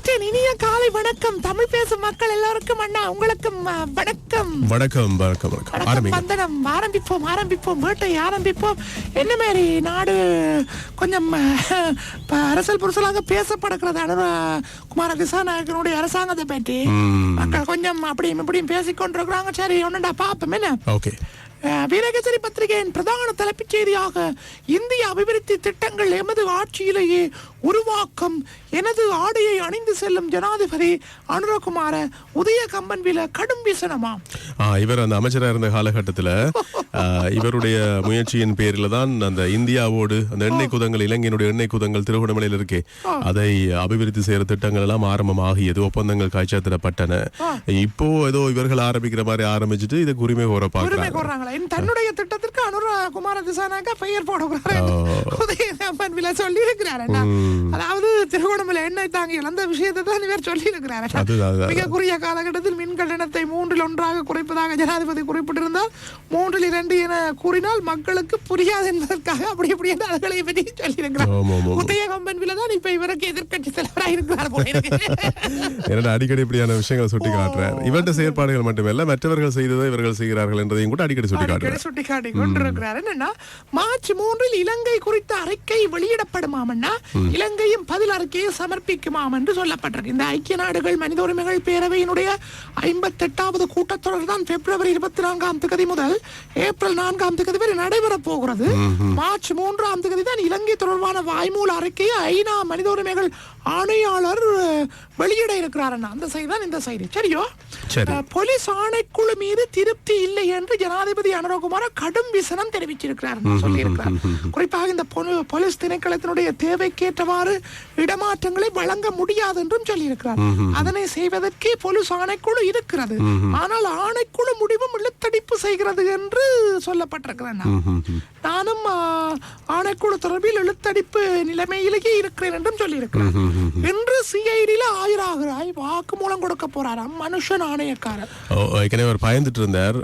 வந்துட்டேன் இனிய காலை வணக்கம். தமிழ் பேசும் மக்கள் எல்லாருக்கும் அண்ணா உங்களுக்கும் வணக்கம். வணக்கம் வணக்கம் வணக்கம். வந்தனம். ஆரம்பிப்போம் ஆரம்பிப்போம். வேட்டை ஆரம்பிப்போம். என்ன மாதிரி நாடு கொஞ்சம் அரசியல் புருஷலாக பேசப்படுகிறது. அனுர குமார திசாநாயகனுடைய அரசாங்கத்தை பற்றி. மக்கள் கொஞ்சம் அப்படியும் இப்படியும் பேசிக்கொண்டிருக்கிறாங்க. சரி ஒன்றுடா பாப்போம் என்ன? ஓகே. வீரகேசரி பத்திரிகையின் பிரதான தலைப்புச் செய்தியாக இந்திய அபிவிருத்தி திட்டங்கள் எமது ஆட்சியிலேயே உருவாக்கம் எனது ஆடையை அணிந்து செல்லும் ஜனாதிபதி அனுரகுமார உதய கம்பன்வில கடும் விசனமாம் இவர் அந்த அமைச்சராக இருந்த காலகட்டத்தில் இவருடைய முயற்சியின் பேரில் தான் அந்த இந்தியாவோடு அந்த எண்ணெய் குதங்கள் இலங்கையினுடைய எண்ணெய் குதங்கள் திருவண்ணாமலையில் இருக்கே. அதை அபிவிருத்தி செய்யற திட்டங்கள் எல்லாம் ஆரம்பமாகியது ஒப்பந்தங்கள் காய்ச்சாத்திடப்பட்டன இப்போ ஏதோ இவர்கள் ஆரம்பிக்கிற மாதிரி ஆரம்பிச்சுட்டு இதுக்கு உரிமை கோர இந்த தன்னுடைய திட்டத்திற்கு அனுர குமார திசானாக பெயர் போடுகிறார் கம்பன்வில சொல்லி இருக்கிறார் அதாவது திருவண்ணாமலை எண்ணெய் தாங்கிகள் அந்த விஷயத்தை தான் இவர் சொல்லி இருக்கிறார் மிக குறுகிய காலகட்டத்தில் மின் கட்டணத்தை மூன்றில் ஒன்றாக குறைப்பதாக ஜனாதிபதி குறிப்பிட்டிருந்தால் மூன்றில் இரண்டு என கூறினால் மக்களுக்கு புரியாது என்பதற்காக அப்படி இப்படி என்று அதுகளை பற்றி சொல்லியிருக்கிறார். ஆமா, ஆமா, ஆமா. உதய கம்பன்வில தான் இப்ப இவருக்கு எதிர்க்கட்சி தலைவராக இருக்கிறார் போல இருக்கு. அடிக்கடி இப்படியான விஷயங்களை சுட்டி காட்டுறார். இவர்கிட்ட செயற்பாடுகள் மட்டுமல்ல மற்றவர்கள் செய்ததை இவர்கள் செய்கிறார்கள் என்றதையும் கூட அடிக்கடி சுட்டி காட்டுறார். சுட்டிக்காட்டி கொண்டிருக்கிறார் என்னன்னா மார்ச் மூன்றில் இலங்கை குறித்த அறிக்கை வெளியிடப்படுமாமன்னா இலங்கையும் பதில் அறிக்கையை சமர்ப்பிக்குமாம் என்று சொல்லப்பட்டிருக்கு. இந்த ஐக்கிய நாடுகள் மனித உரிமைகள் பேரவையினுடைய ஐம்பத்தெட்டாவது கூட்டத்தொடர் தான் பிப்ரவரி இருபத்தி நான்காம் தேதி முதல் ஏப்ரல் நான்காம் தேதி வரை நடைபெறப் போகிறது. மார்ச் மூன்றாம் தேதி தான் இலங்கை தொடர்பான வாய்மூல அறிக்கையை ஐநா மனித உரிமைகள் ஆணையாளர் வெளியிட இருக்கிறார் அந்த செய்தி தான் இந்த செய்தி சரியோ? போலீஸ் ஆணைக்குழு மீது திருப்தி இல்லை என்று ஜனாதிபதி அனுரகுமார கடும் விசனம் தெரிவிச்சிருக்கிறார் சொல்லியிருக்கிறார். குறிப்பாக இந்த பொலி- போலீஸ் திணைக்களத்தினுடைய தேவைக்கேற்றவாறு இடமாற்றங்களை வழங்க முடியாது என்றும் சொல்லியிருக்கிறார். அதனை செய்வதற்கே போலீஸ் ஆணைக்குழு இருக்கிறது. ஆனால் ஆணைக்குழு முடிவும் இழுத்தடிப்பு செய்கிறது என்று சொல்லப்பட்டிருக்கிறேன் நான். நானும் ஆணைக்குழு தொடர்பில் இழுத்தடிப்பு நிலைமையிலேயே இருக்கிறேன் என்றும் சொல்லியிருக்கிறார் இன்று சிஐடியில ஆஜராகிறாய் வாக்குமூலம் கொடுக்க போறாராம் மனுஷன் ஆணையக்காரர். ஏற்கனவே அவர் பயந்துட்டு இருந்தார்.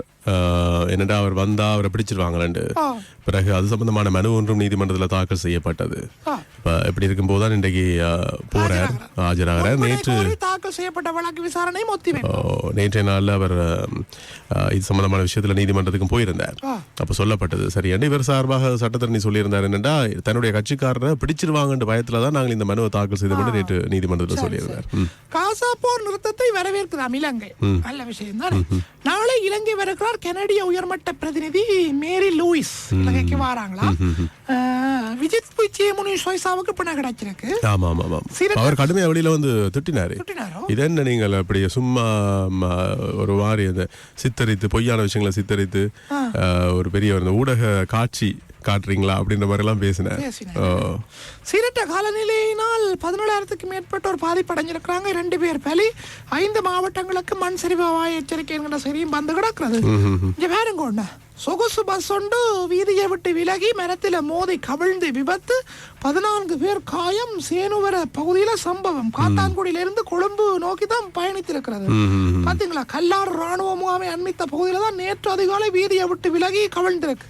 என்னடா அவர் வந்தா அவரை பிடிச்சிருவாங்களேன்னு ஆ. பிறகு அது சம்பந்தமான மனு ஒன்றும் நீதிமன்றத்தில் தாக்கல் செய்யப்பட்டது. இப்படி இருக்கும்போது தான் இன்றைக்கு போறார். ஆஜராகிறார் நேற்று தாக்கல் செய்யப்பட்ட வழக்கு ஓ, நேற்றைய நாள்ல அவர் இது சம்பந்தமான விஷயத்துல நீதிமன்றத்துக்கும் போயிருந்தார். அப்ப சொல்லப்பட்டது சரி இவர் சார்பாக சட்டத்தரணி சொல்லியிருந்தார் என்னடா தன்னுடைய கட்சிக்காரரை பிடிச்சிருவாங்கன்ற பயத்துல தான் நாங்கள் இந்த மனுவை தாக்கல் செய்தோம் நேற்று நீதிமன்றத்தில் சொல்லியிருந்தார். காசா போர் நிறுத்தத்தை வரவேற்குதாம் இலங்கை. நல்ல விஷயம் நாளை இலங்கை கனடிய உயர்மட்ட பிரதிநிதி மேரி லூயிஸ் இலங்கைக்கு வராங்களா? விஜித் புய்ச்சியமுனி சோய்சாவுக்கு பிணை கிடைச்சிருக்கு. ஆமா ஆமா ஆமா அவர் கடுமையா வெளியில வந்து திட்டினாரு? இது என்ன நீங்கள் அப்படி சும்மா ஒரு மாதிரி அந்த சித்தரித்து பொய்யான விஷயங்களை சித்தரித்து ஒரு பெரிய ஊடக காட்சி காட்டுறீங்களா அப்படின்ற மாதிரி எல்லாம். ஓ. சீரற்ற காலநிலையினால் பதினேழாயிரத்துக்கு மேற்பட்டோர் பாதிப்படைஞ்சிருக்கிறாங்க ரெண்டு பேர் பலி ஐந்து மாவட்டங்களுக்கு மண் சரிவு எச்சரிக்கை என்கிற செய்தியும் வந்து கிடக்கிறது. இங்க பாருங்க ஒண்ணு. சொகுசு பஸ் ஒன்று வீதியை விட்டு விலகி மரத்தில் மோதி கவிழ்ந்து விபத்து. பதினான்கு பேர் காயம் சேனுவர பகுதியில சம்பவம். காத்தான்குடியிலிருந்து கொழும்பு நோக்கி தான் பயணித்திருக்கிறது பாத்தீங்களா? கல்லார் ராணுவ முகாமை அண்மித்த பகுதியில தான் நேற்று அதிகாலை வீதியை விட்டு விலகி கவிழ்ந்திருக்கு?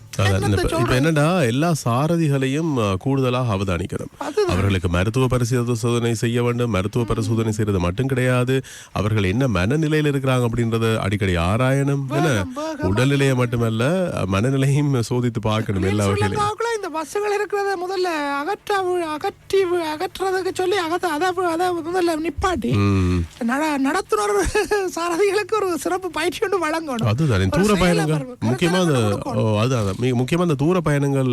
என்னடா எல்லா சாரதிகளையும் கூடுதலாக அவதானிக்கணும். அவர்களுக்கு மருத்துவ பரிசோதனை செய்ய வேண்டும். மருத்துவ பரிசோதனை செய்யறது மட்டும் கிடையாது. அவர்கள் என்ன மனநிலையில் இருக்கிறாங்க அப்படின்றத அடிக்கடி ஆராயணும். உடல்நிலையை மட்டுமல்ல மனநிலையும் சோதித்து பார்க்கணும் எல்லா ஸ்ரீலங்காவுக்குள்ள இந்த பஸ்ஸுகள் இருக்கிறத முதல்ல அகற்ற அகற்றி அகற்றுறதுக்கு சொல்லி அகத்த அதை அதை முதல்ல நிப்பாட்டி நடத்துனர் சாரதிகளுக்கு ஒரு சிறப்பு பயிற்சி ஒன்று வழங்கணும் அதுதான் இந்த தூர பயணங்கள் பாருங்க. முக்கியமா அந்த கருத்தரங்கு கொடுக்கணும். ஓ, அதுதான். மிக முக்கியமா அந்த தூர பயணங்கள்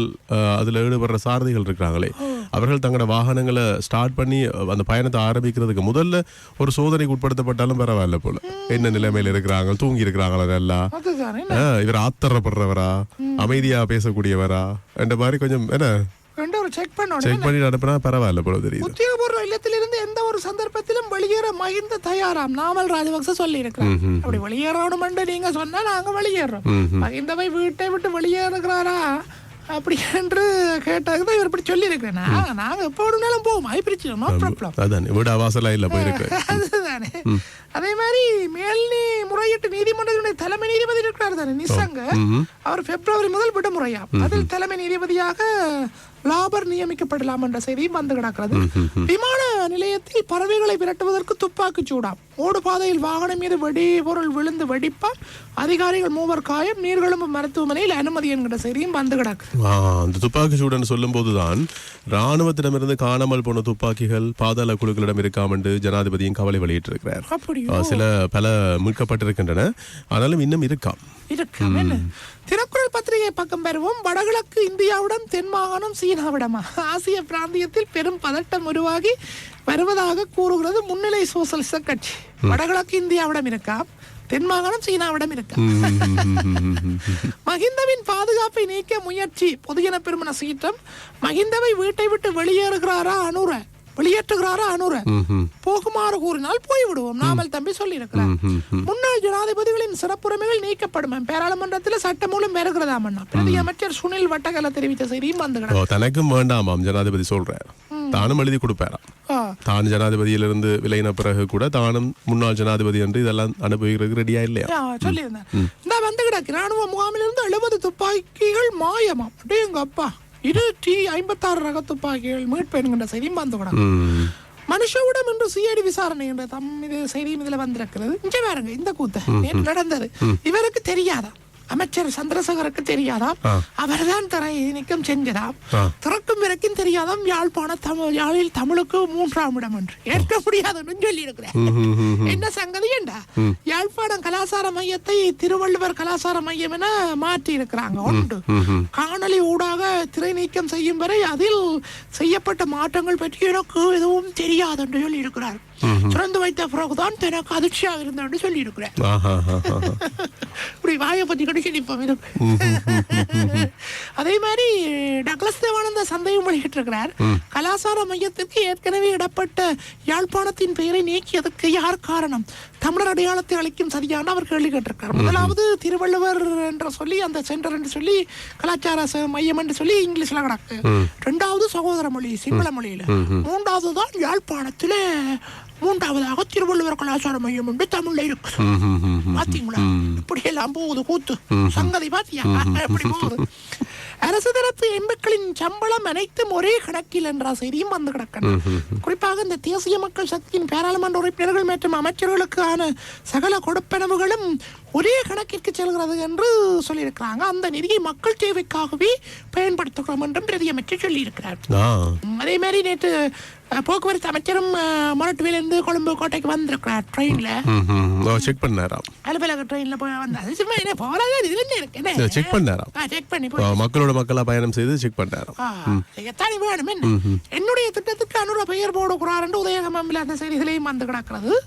அதுல ஈடுபடுற சாரதிகள் இருக்கிறாங்களே அவர்கள் தங்களோட வாகனங்களை ஸ்டார்ட் பண்ணி அந்த பயணத்தை ஆரம்பிக்கிறதுக்கு முதல்ல ஒரு சோதனைக்கு உட்படுத்தப்பட்டாலும் பரவாயில்ல போல. என்ன நிலைமையில இருக்கிறாங்க தூங்கி இருக்கிறாங்களா நல்லா? இவர் ஆத்தரப்படுறவரா? அமைதியா பேசக்கூடியவரா? என்ற மாதிரி கொஞ்சம் என்ன? செக் பண்ணணும் செக் பண்ணி நடப்பினா பரவாயில்ல போல தெரியுது. உத்தியோகபூர்வ இல்லத்திலிருந்து எந்த ஒரு சந்தர்ப்பத்திலும் வெளியேற மகிந்த தயாராம். நாமல் ராஜபக்ச சொல்லி இருக்கிறார் அப்படி வெளியேறணும் நீங்க சொன்னா நாங்க வெளியேறோம். மகிந்தவை வீட்டை விட்டு வெளியேறுகிறாரா? அப்படி என்று கேட்டதுக்கு தான் இவர் இப்படி சொல்லியிருக்கிறேன் நான் நாங்க எப்போ வேணும்னாலும் போவோம். ஐ பிரச்சனை நோ ப்ராப்ளம் அதான். வீடு வாசலா இல்ல போயிருக்கு. அதுதானே. அதே மாதிரி மேல்நீ முறையீட்டு நீதிமன்றத்தினுடைய தலைமை நீதிபதி இருக்கிறார் தானே நிசங்க. அவர் பிப்ரவரி முதல் விடுமுறையா அதில் தலைமை நீதிபதியாக லாபர் நியமிக்கப்படலாம் என்ற செய்தியும் வந்து கிடக்கிறது விமான நிலையத்தில் பறவைகளை விரட்டுவதற்கு துப்பாக்கிச் சூடாம். ஓடு பாதையில் வாகனம் மீது வெடி பொருள் விழுந்து வெடிப்பால் அதிகாரிகள் மூவர் காயம் நீர்கொழும்பு மருத்துவமனையில் அனுமதி என்கிற செய்தியும் வந்து கிடக்கு அந்த துப்பாக்கி சூடுன்னு சொல்லும் போதுதான் ராணுவத்திடமிருந்து காணாமல் போன துப்பாக்கிகள் பாதாள குழுக்களிடம் இருக்காம் என்று ஜனாதிபதியும் கவலை வெளியிட்டிருக்கிறார். அப்படியோ. சில பல மீட்கப்பட்டிருக்கின்றன. ஆனாலும் இன்னும் இருக்காம். இருக்காம் திருக்குறள் பத்திரிகை பக்கம் பெறுவோம் வடகிழக்கு இந்தியாவுடன் தென் மாகாணம் சீனாவிடமா ஆசிய பிராந்தியத்தில் பெரும் பதட்டம் உருவாகி வருவதாக கூறுகிறது முன்னிலை சோசலிச கட்சி. வடகிழக்கு இந்தியாவிடம் இருக்காம் தென் மாகாணம் சீனாவிடம் இருக்கா? மகிந்தவின் பாதுகாப்பை நீக்க முயற்சி பொதுஜன பெருமன சீற்றம். மகிந்தவை வீட்டை விட்டு வெளியேறுகிறாரா அனுர? வெளியேற்றுகிறாரா அனுர? போகுமாறு கூறினால் போய்விடுவோம். நாமல் தம்பி சொல்லி இருக்கிறார் முன்னாள் ஜனாதிபதிகளின் சிறப்புரிமைகள் நீக்கப்படும். பாராளுமன்றத்தில் சட்டமூலம் அண்ணா. பிரதி அமைச்சர் சுனில் வட்டகல தெரிவித்த செய்தியும் ஓ, தனக்கும் வேண்டாமாம் ஜனாதிபதி சொல்றார். தானும் எழுதி கொடுப்பாராம் தான் ஜனாதிபதியிலிருந்து விலகின பிறகு கூட தானும் முன்னாள் ஜனாதிபதி என்று இதெல்லாம் அனுபவிக்கிறதுக்கு ரெடியா இல்லையா? சொல்லியிருந்தேன் இந்த வந்து கிடக்கு ராணுவ முகாமிலிருந்து எழுபது துப்பாக்கிகள் மாயமாம் அப்படியே எங்க அப்பா இரு டி ஐம்பத்தாறு ரக துப்பாக்கிகள் மீட்பு என்கின்ற செய்தியும் வந்து கிடக்கு. மனுஷவிடம் இன்று சிஐடி விசாரணை என்ற தம் இது செய்தியும் இதுல வந்திருக்கிறது. இங்க பாருங்க இந்த கூத்து. நேற்று நடந்தது. இவருக்கு தெரியாதா? அமைச்சர் சந்திரசேகருக்கு தெரியாதாம். அவர்தான் திரை நீக்கம் செஞ்சதாம். திறக்கும் வரைக்கும் தெரியாதாம். யாழ்ப்பாண தமிழ் யாழில் தமிழுக்கு மூன்றாம் இடம் என்று. ஏற்க முடியாதுன்னு சொல்லி இருக்கிறேன் என்ன சங்கதி என்றா யாழ்ப்பாணம் கலாசார மையத்தை திருவள்ளுவர் கலாசார மையம் என மாற்றி இருக்கிறாங்க ஒன்று காணொளி ஊடாக திரை நீக்கம் செய்யும் வரை அதில் செய்யப்பட்ட மாற்றங்கள் பற்றி எனக்கு எதுவும் தெரியாது என்று சொல்லி இருக்கிறார் திறந்து வைத்த பிறகுதான் எனக்கு அதிர்ச்சியாக இருந்தேன் சொல்லி இருக்கிறேன். இப்படி வாயை பத்தி கடிச்சு நிற்போம் அதே மாதிரி டக்ளஸ் தேவானந்த சந்தையும் வெளியிட்டிருக்கிறார். கலாசார மையத்திற்கு ஏற்கனவே இடப்பட்ட யாழ்ப்பாணத்தின் பெயரை நீக்கியதற்கு யார் காரணம்? தமிழர் அடையாளத்தை அளிக்கும் சரியான அவர் கேள்வி கேட்டிருக்கார் முதலாவது திருவள்ளுவர் என்று சொல்லி அந்த சென்டர் என்று சொல்லி கலாச்சார மையம் என்று சொல்லி இங்கிலீஷ்ல கிடக்கு ரெண்டாவது சகோதர மொழி சிங்கள மொழியில. மூன்றாவது தான் யாழ்ப்பாணத்திலே மூன்றாவதாக திருவள்ளுவர் கலாச்சார மையம் என்று தமிழ்ல இருக்கு. பாத்தீங்களா? இப்படி எல்லாம் போகுது கூத்து. சங்கதி பாத்தியா? எப்படி போகுது. அரசு தரப்பு எம்பக்களின் சம்பளம் அனைத்தும் ஒரே கணக்கில் என்ற செய்தியும் வந்து கிடக்கணும். குறிப்பாக இந்த தேசிய மக்கள் சக்தியின் பாராளுமன்ற உறுப்பினர்கள் மற்றும் அமைச்சர்களுக்கான சகல கொடுப்பனவுகளும் ஒரே கணக்கிற்கு செல்கிறது என்று சொல்லியிருக்கிறாங்க. அந்த நிதியை மக்கள் தேவைக்காகவே பயன்படுத்துகிறோம் என்றும் பிரதியமைச்சர் சொல்லியிருக்கிறார். அதே மாதிரி நேற்று போக்குவரத்து அமைச்சரும் மொரட்டுவிலிருந்து கொழும்பு கோட்டைக்கு வந்திருக்கிறார். ட்ரெயின்ல. செக் பண்ணாராம். அலுவலக ட்ரெயின்ல போய் வந்தாரு. சும்மா என்ன போறாங்க இதுல இருக்கு. என்ன? செக் பண்ணாராம். செக் பண்ணி மக்களோட மக்களா பயணம் செய்து செக் பண்ணாராம். எத்தானி வேணும். என்ன? என்னுடைய திட்டத்துக்கு அனுர பெயர் என்று உதயகமம்பில் அந்த செய்திகளையும் வந்து கிடக்கிறது.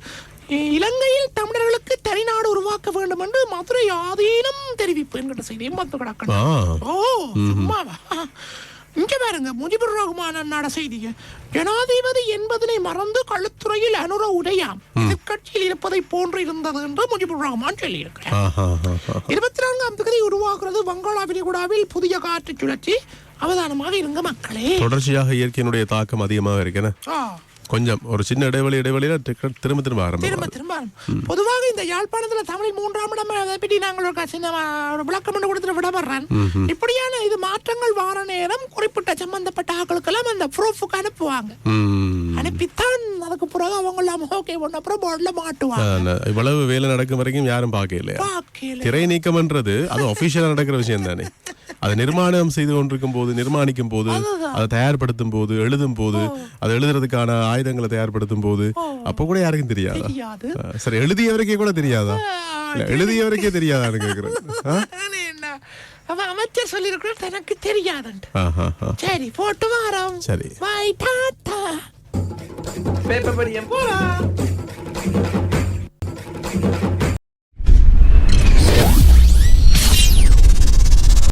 இலங்கையில் தமிழர்களுக்கு தனிநாடு உருவாக்க வேண்டும் என்று மதுரை ஆதீனம் தெரிவிப்பு என்கிற செய்தியும் வந்து கிடக்கிறது. ஓ சும்மாவா? இங்க பாருங்க முஜிபுர் ரஹ்மான் அண்ணாட செய்தி ஜனாதிபதி என்பதனை மறந்து கழுத்துறையில் அனுர உடையாம் எதிர்கட்சியில் இருப்பதை போன்று இருந்தது என்று முஜிபுர் ரஹ்மான் சொல்லியிருக்கிறார். இருபத்தி நான்காம் தேதி உருவாகிறது வங்காள விரிகுடாவில் புதிய காற்று சுழற்சி. அவதானமாக இருங்க மக்களே. தொடர்ச்சியாக இயற்கையினுடைய தாக்கம் அதிகமாக இருக்கேன்னு ஆ, கொஞ்சம் ஒரு சின்ன இடைவெளி இடைவெளியில திரும்ப திரும்ப ஆரம்பம் திரும்ப திரும்ப. பொதுவாக இந்த யாழ்ப்பாணத்துல தமிழில் மூன்றாம் இடம் அதை பற்றி நாங்கள் ஒரு சின்ன ஒரு விளக்கம் ஒன்று கொடுத்துட்டு விடப்படுறேன். இப்படியான இது மாற்றங்கள் வார நேரம் குறிப்பிட்ட சம்பந்தப்பட்ட ஆட்களுக்கெல்லாம் அந்த ப்ரூஃபுக்கு அனுப்புவாங்க. அனுப்பித்தான் அதுக்கு பிறகு அவங்க எல்லாம் ஓகே பண்ண அப்புறம் போர்டில் மாட்டுவாங்க. இவ்வளவு வேலை நடக்கும் வரைக்கும் யாரும் பார்க்கல. திரை நீக்கம்ன்றது அது ஒபிஷியலா நடக்கிற விஷயம் தானே அதை நிர்மாணம் செய்து கொண்டிருக்கும் போது நிர்மாணிக்கும் போது அதை தயார்படுத்தும் போது எழுதும் போது அதை எழுதுறதுக்கான ஆயுதங்களை தயார்படுத்தும் போது அப்ப கூட யாருக்கும் தெரியாதா? சரி எழுதியவருக்கே கூட தெரியாதா? எழுதியவருக்கே தெரியாதான்னு கேக்குறேன். ஆ? அது என்ன? அவன் அமைச்சர் சொல்லியிருக்கிறார். சரி போட்டு வாரோம். சரி. பாய் டாட்டா பேப்பர் படியம் போலாம்